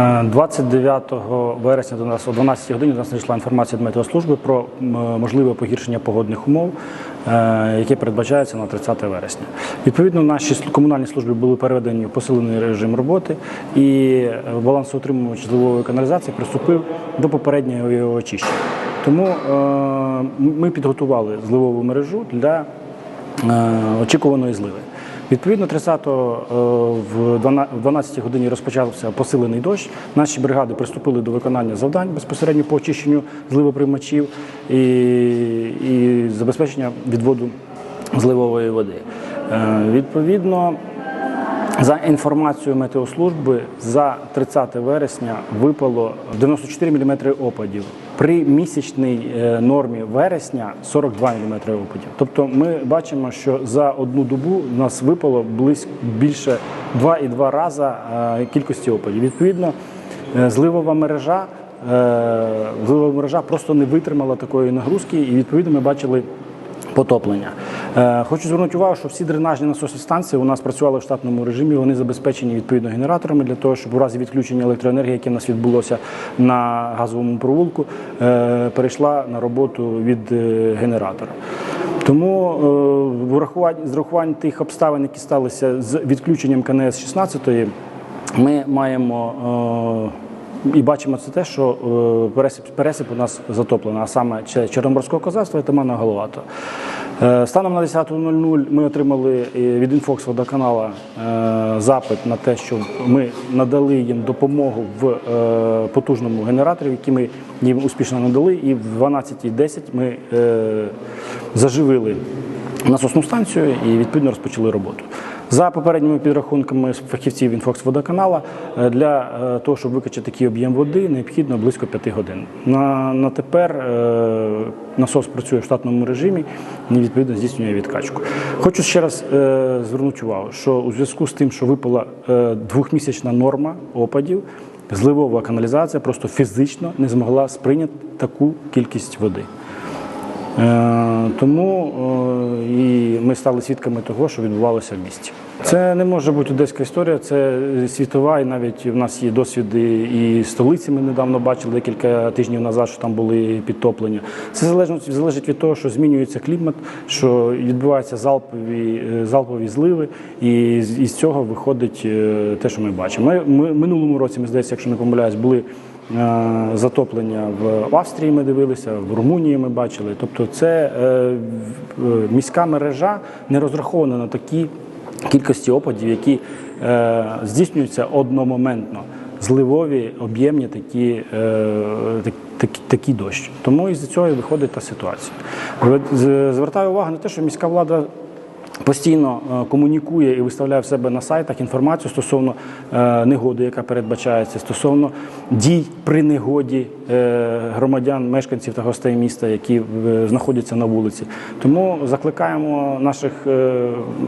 Е, 29 вересня до нас о 12 годині до нас надійшла інформація від метеослужби про можливе погіршення погодних умов, е, яке передбачається на 30 вересня. Відповідно, наші комунальні служби були переведені в посилений режим роботи, і е, балансоутримувач зливової каналізації приступив до попереднього його очищення. Тому е, ми підготували зливову мережу для очікуваної зливи. Відповідно, 30-го е, в 12 в 12 годині розпочався посилений дощ. Наші бригади приступили до виконання завдань безпосередньо по очищенню зливоприймачів і, і забезпечення відводу зливової води. Е, Відповідно, за інформацією метеослужби, за 30 вересня випало 94 мм опадів. При місячній е, нормі вересня 42 мм опадів. Тобто ми бачимо, що за одну добу у нас випало близько більше 2,2 рази е, кількості опадів. Відповідно, е, зливова мережа, зливова мережа просто не витримала такої нагрузки, і відповідно ми бачили потоплення. Е, Хочу звернути увагу, що всі дренажні насосні станції у нас працювали в штатному режимі. Вони забезпечені відповідно генераторами для того, щоб у разі відключення електроенергії, яке в нас відбулося на газовому провулку, е, перейшла на роботу від е, генератора. Тому з урахуванням тих обставин, які сталися з відключенням КНС 16 ми маємо і бачимо це те, що е, пересип, пересип у нас затоплено, а саме Чорноморського козацтва і Тимана Головато. Е, Станом на 10.00 ми отримали е, від Інфокс водоканала запит на те, що ми надали їм допомогу в потужному генераторі, який ми їм успішно надали, і в 12.10 ми е, насосну станцію і відповідно розпочали роботу. За попередніми підрахунками фахівців Інфокс водоканала е, для е, того, щоб викачати такий об'єм води, необхідно близько 5 годин. На, на тепер е, насос працює в штатному режимі і відповідно здійснює відкачку. Хочу ще раз е, звернути увагу, що у зв'язку з тим, що випала е, двохмісячна норма опадів, зливова каналізація просто фізично не змогла сприйняти таку кількість води. Е, Тому е, і ми стали свідками того, що відбувалося в місті. Це не може бути одеська історія, це світова, і навіть в нас є досвіди і столиці. Ми недавно бачили декілька тижнів назад, що там були підтоплення. Це залежить, залежить від того, що змінюється клімат, що відбуваються залпові, е, залпові зливи, і із цього виходить те, що ми бачимо. Ми, ми минулому році, ми здається, якщо не помиляюсь, були затоплення в Австрії ми дивилися, в Румунії ми бачили. Тобто, це е, е, міська мережа не розрахована на такі кількості опадів, які е, здійснюються одномоментно. Зливові, об'ємні такі, е, такі, такі дощ. Тому із цього і виходить та ситуація. З- з- Звертаю увагу на те, що міська влада постійно е, комунікує і виставляє в себе на сайтах інформацію стосовно е, негоди, яка передбачається, стосовно дій при негоді е, громадян, мешканців та гостей міста, які знаходяться на вулиці. Тому закликаємо наших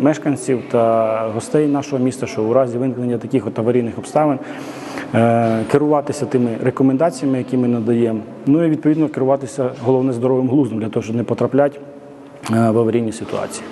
мешканців та гостей нашого міста, що у разі виникнення таких от аварійних обставин. Керуватися тими рекомендаціями, які ми надаємо, ну і відповідно керуватися головне здоровим глуздом для того, щоб не потрапляти в аварійні ситуації.